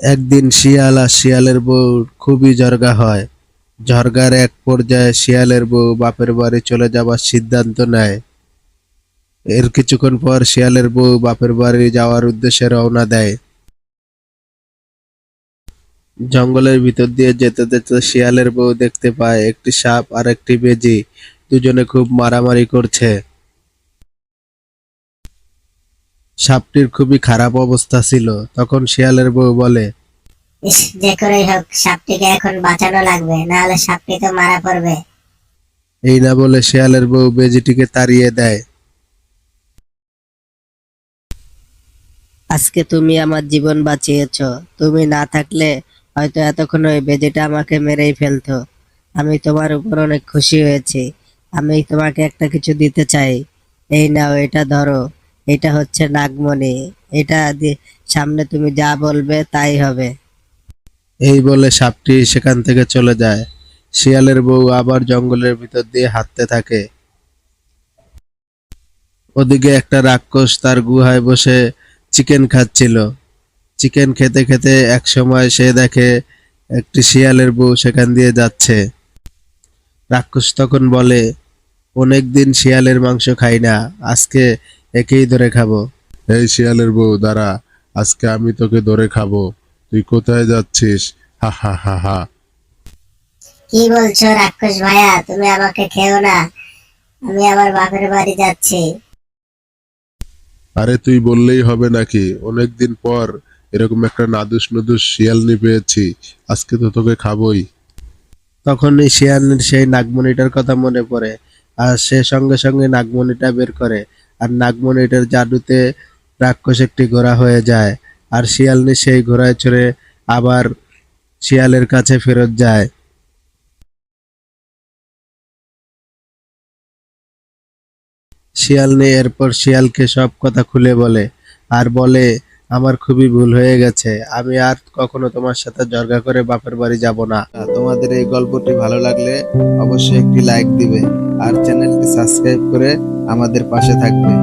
একদিন শিয়াল আর শিয়ালের বউ খুবই ঝরগা হয়। ঝরগার এক পর্যায়ে শিয়ালের বউ বাপের বাড়ি চলে যাবার সিদ্ধান্ত নেয়। এর কিছুক্ষণ পর শিয়ালের বউ বাপের বাড়ি যাওয়ার উদ্দেশ্যে রওনা দেয়। জঙ্গলের ভিতর দিয়ে যেতে যেতে শিয়ালের বউ দেখতে পায় একটি সাপ আর একটি বেজি। দুজনে খুব মারামারি করছে। সাপটির খুবই খারাপ অবস্থা ছিল। তখন শিয়ালের বউ বলে ইস যে করেই হোক সাপটিকে এখন বাঁচানো লাগবে না হলে সাপটি তো মারা পড়বে। এই না বলে শিয়ালের বউ বেজিটিকে তাড়িয়ে দেয়। আজকে তুমি আমার জীবন বাঁচিয়েছ। তুমি না থাকলে হয়তো এতক্ষণ ওই বেজিটা আমাকে মেরেই ফেলতো। আমি তোমার উপর অনেক খুশি হয়েছি। আমি তোমাকে একটা কিছু দিতে চাই। এই নাও এটা ধরো। এটা হচ্ছে নাগমণি। এটা সামনে তুমি যা বলবে তাই হবে। এই বলে সাপটি সেখান থেকে চলে যায়। শিয়ালের বউ আবার জঙ্গলের ভিতর দিয়ে হাঁটতে থাকে। ওদিকে একটা রাক্ষস তার গুহায় বসে চিকেন খাচ্ছিল। চিকেন খেতে খেতে এক সময় সে দেখে একটি শিয়ালের বউ সেখান দিয়ে যাচ্ছে। রাক্ষস তখন বলে অনেক দিন শিয়ালের মাংস খাই না। আজকে একেই ধরে খাব। এই শিয়ালের বউ দাঁড়া আজকে আমি তোকে ধরে খাব। তুই কোথায় যাচ্ছিস? হা হা হা হা। কি বলছো রাক্ষস ভাইয়া তুমি আমাকে খেও না। আমি আমার বাপের বাড়ি যাচ্ছি। আরে তুই বললেই হবে নাকি? অনেকদিন পর এরকম একটা নাদুস নুদুস শিয়ালনি পেয়েছি। আজকে তো তোকে খাবোই। তখন এই শিয়ালের সেই নাগমণিটার কথা মনে পড়ে আর সে সঙ্গে সঙ্গে নাগমণিটা বের করে। আর নাগমণিটার জাদুতে রাক্ষস একটি ঘোড়া হয়ে যায়। আর শিয়ালনি সেই ঘোড়ায় চড়ে আবার শিয়ালের কাছে ফেরত যায়। শিয়ালনি এরপর শিয়ালকে সব কথা খুলে বলে, আর বলে, আমার খুবই ভুল হয়ে গেছে। আমি আর কখনো তোমার সাথে জর্গা করে বাপের বাড়ি যাব না। তোমাদের এই গল্পটি ভালো লাগলে অবশ্যই একটি লাইক দিবে। আর চ্যানেলটি সাবস্ক্রাইব করে আমাদের পাশে থাকবে।